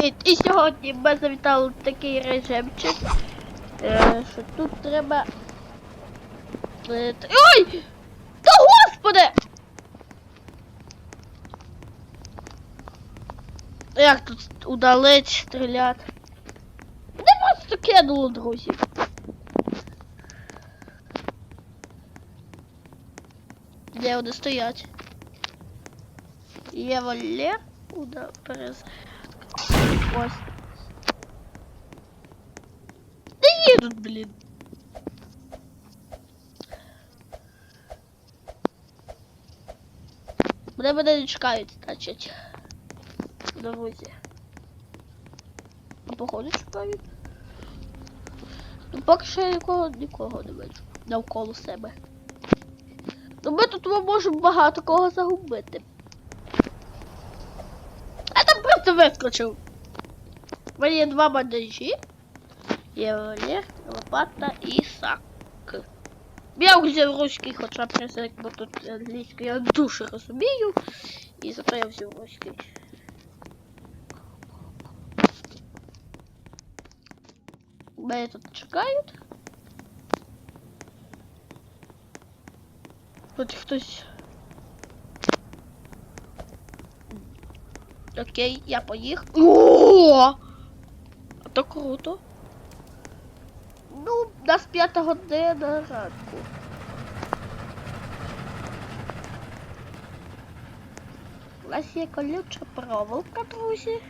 Привіт! І сьогодні ми завітали такий режимчик, е, що тут треба. е, Ой! Та господи! Як тут удалить, стріляти? Не просто кинуло, друзі. Де вони стоять? Є Валер, куда. Ось. Де їдуть, блін? Мене мене не чекають, значить. Друзі. А походу чекають. Ну поки що я нікого, нікого не бачу. Навколо себе. Ну ми тут ми можемо багато кого загубити. Я там просто вискочив. У мене два бандажі. Є лопата і сак. Я взяв руський, хоча присяк, бо тут англійською я дуже розумію. І зато я взяв руський. Мене тут чекають. Тут хтось. Окей, я поїхав. О! То круто. Ну, у нас п'ята година ранку. У нас є колюча проволока, друзі.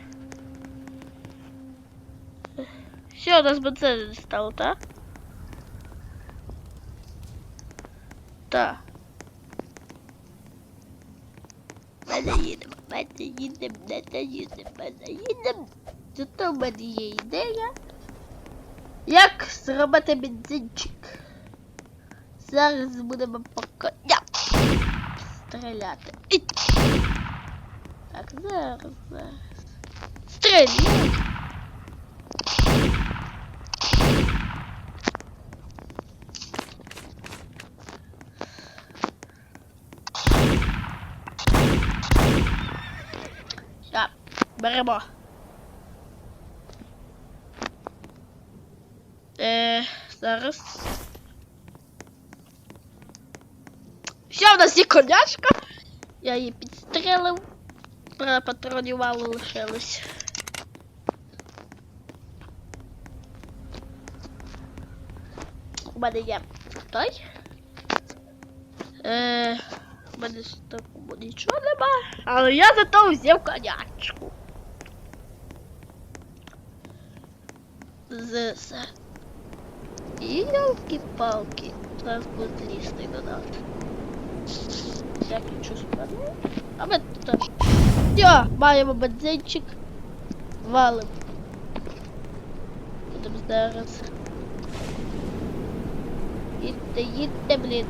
Все, у нас бензин стало, так? Так. Мене їдемо, мене їдемо, мене їдемо, мене їдемо. Зато в мене є ідея. Як зробити бензинчик? Зараз будемо по коням стріляти. І... Так, зараз, зараз. Стріляй! Беремо. Е, зараз. Ще в нас є конячка. Я її підстрелив. Патронів мало лишилось. У мене є той. Е, у мене такого нічого нема. Але я зато взяв конячку. З, з і ялки-палки. Зараз буде лізти додати. Всякі чувства. А ми теж. Все, маємо бензинчик. Валим. Будемо зараз. Їдьте, їдьте, блін.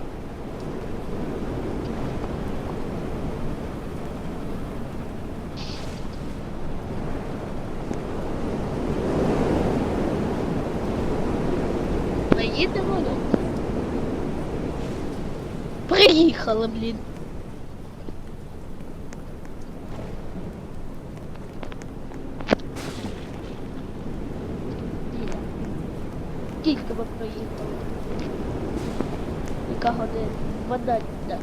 Ми їдемо, ну. Приїхали, блін. Їде. Скільки ми проїхали? Яка година? Вода, да.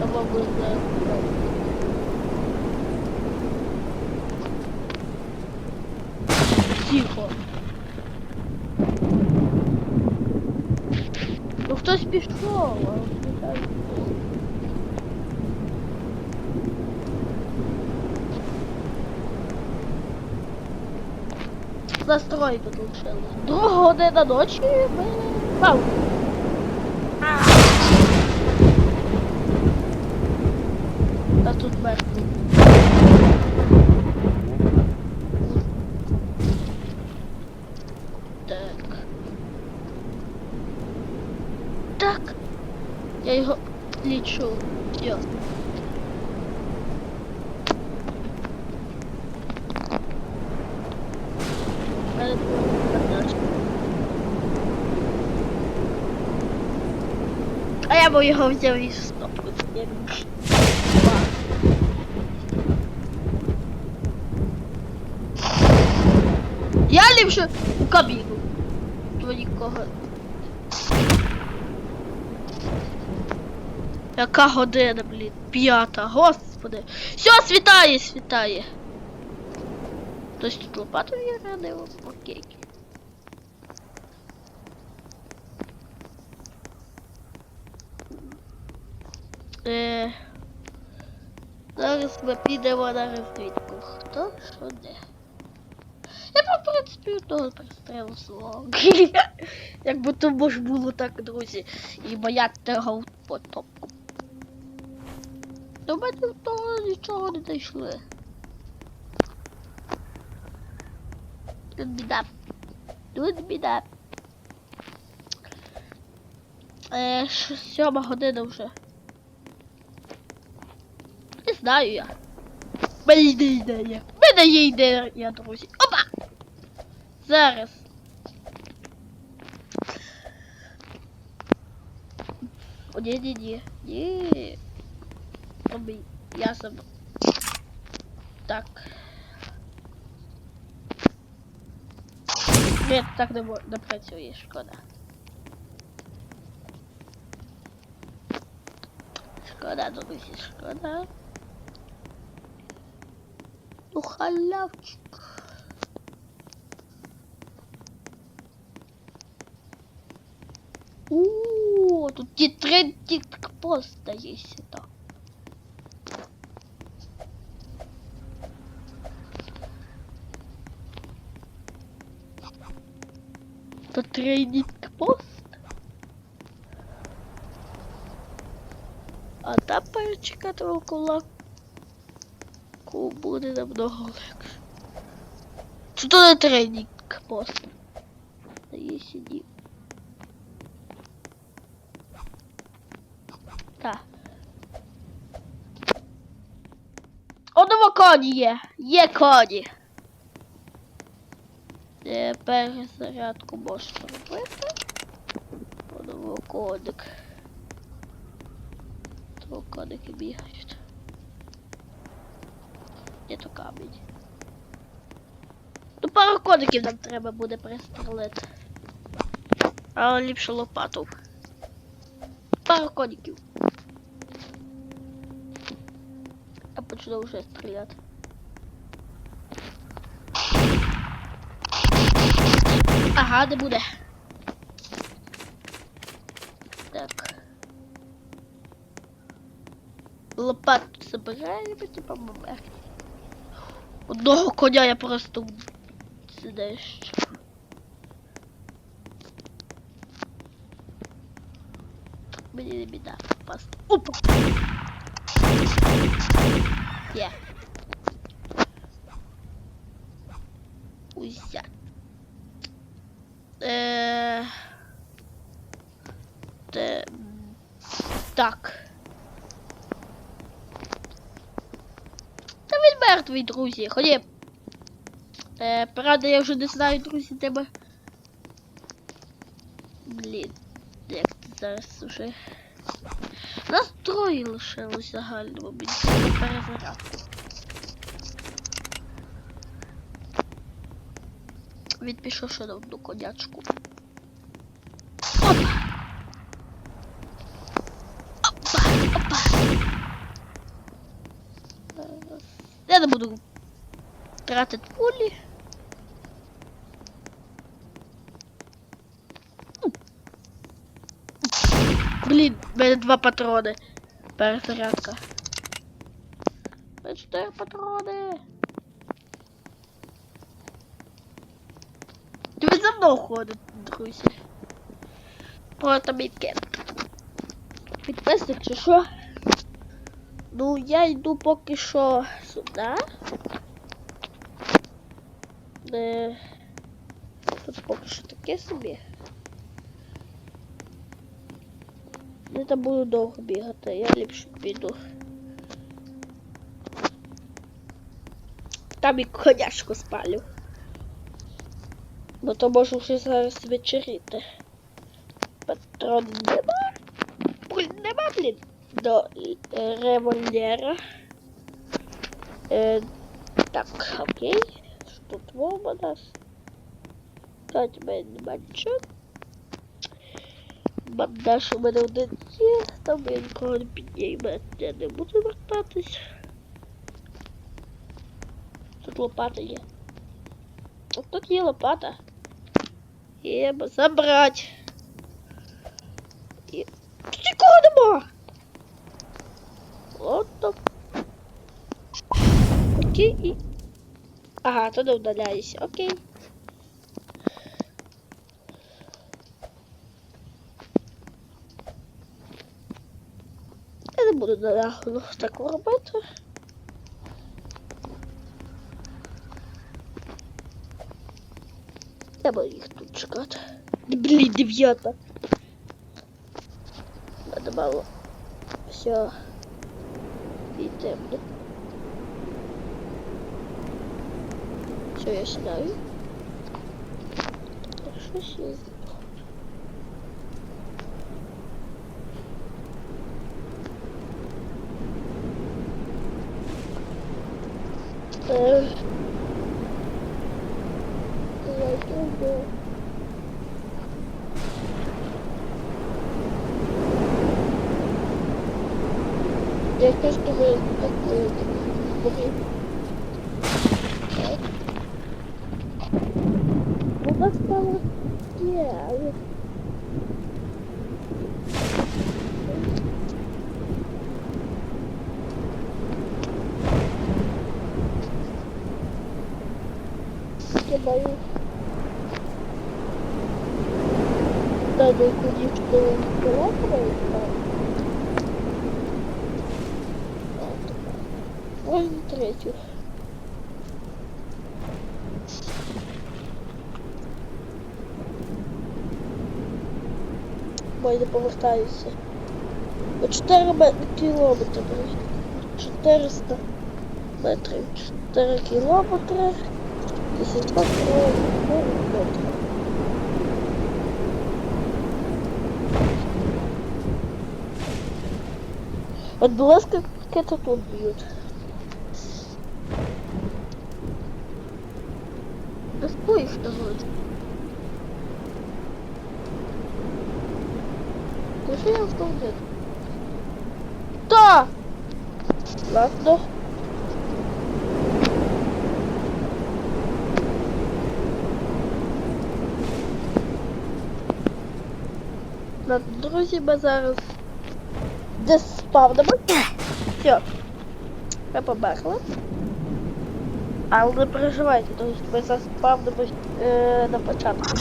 Тому буде. Тихо. Ну хтось пішов. Настрой тут лишилось. Друга година ночі ми Вау. Та тут мертвий. Já jeho líču. Jo. A já bych ho vzal víc. Já lepšu kabíru. Do nikoho. Яка година, блін? П'ята, господи. Все, світає, світає. Хтось тут лопату є радив? Окей. Е, зараз ми підемо на розвідку. Хто що де? Я в принципі, одного пристрелу свого. Якби тому ж було так, друзі. І моя тягав по топку. До мене того нічого не знайшли. Тут біда. Тут біда. Е, сьома година вже. Не знаю я. В Мене йде ідея. В Мене є ідея, друзі. Опа! Зараз. О, ні, ні, ні. Ні. Обій. Я сам. Так. Ні, так не, мо- не працює, шкода. Шкода, друзі, шкода. Ну, халявчик. О, тут і третій пост є сюди. Тут трейдинг пост. А там перечекати кулаку буде намного легше. То не трейдинг пост? Та є сидів. Так. Одного коні є. Є коні. Е, Перезарядку можна робити. Одного коник. То коники бігають. Де то камінь? Ну пару коників нам треба буде пристрелити. Але ліпше лопату. Пару коників. Я почну вже стріляти. Ага, не буде. Так. Лопату забираємо, типа момент. Одного коня я просто сидиш. Мені не біда. Пас. Опа! Є. Узя. Е... Те... Так. Та мертвий, друзі. Ході. Е, правда, я вже не знаю, друзі, тебе. Блін. Як це зараз уже. Нас троє лишилось загально, мені треба перезарядку. Він пішов ще одну конячку. Опа! Опа! Опа! Зараз. Я не буду тратити пулі. Блін, в мене два патрони. Перезарядка. Чотири патрони. Ти за мною ходить, друзі. Просто мітки. Підписник чи що? Ну, я йду поки що сюди. Е, тут поки що таке собі. Я там буду довго бігати, я ліпше піду. Там і конячку спалю. Бо то можу вже зараз вечеріти. Патрон нема. Блін, нема, блін. До е, револьвера. Е, так, окей. Що тут вова нас? Чекайте, в мене нема нічого. Бандаж у мене один є, там я нікого не підніму, я не буду вертатись. Тут лопата є. От тут є лопата. Треба забрати. І... Тут нікого нема! От то. Окей і... Ага, то не вдаляюся, окей. Я не буду налягло так робити. Я буду їх тут чекати. Блін, дев'ята. Надо мало. Все. І Все, я сідаю. Щось є. Е, Я думаю. Я теж думаю, такое. Ну, так стало. Є, але... Я боюсь. Надо ходить, что он Можно третью. Бо я повертаюся. По 4 ме- кілометри. 400 метрів. 4 кілометри. 82 кілометри. От, будь ласка, это тут б'ють. Розпой їх давай. Кажи я в туалет. Да! Ладно. Ладно, друзі, ми зараз десь спавнимо. Все. Ми померли. Але не переживайте, тому що ми зараз спавнимо е, на початку.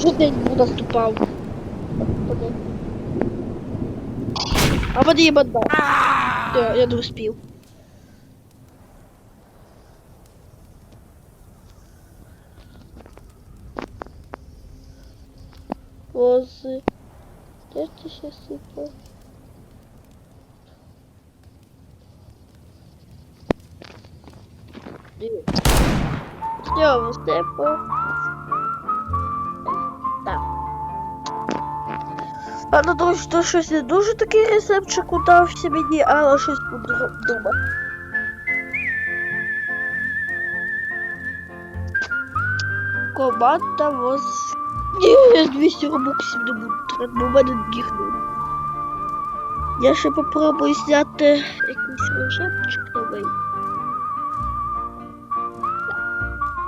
Вже день наступав. Господи. А воді банда. Все, я не успів. Вози. Де ти ще сипав? Все, висипав. А ну то що щось не дуже такий рецептчик удався мені, але щось подумав. Команда воз. Ні, 200 робоксів не буду тратити, бо в мене дігнув. Я ще попробую зняти якийсь режимчик новий.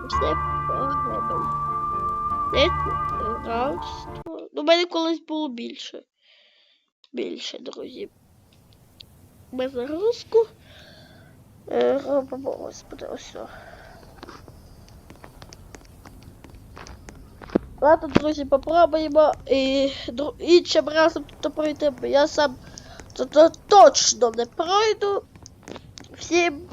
Все погано. Це раз. Ну, мене колись було більше. Більше, друзі. Ми загрузку. Е, робимо, господи, ось. Ладно, друзі, попробуємо і іншим разом то пройти, бо я сам то точно не пройду. Всім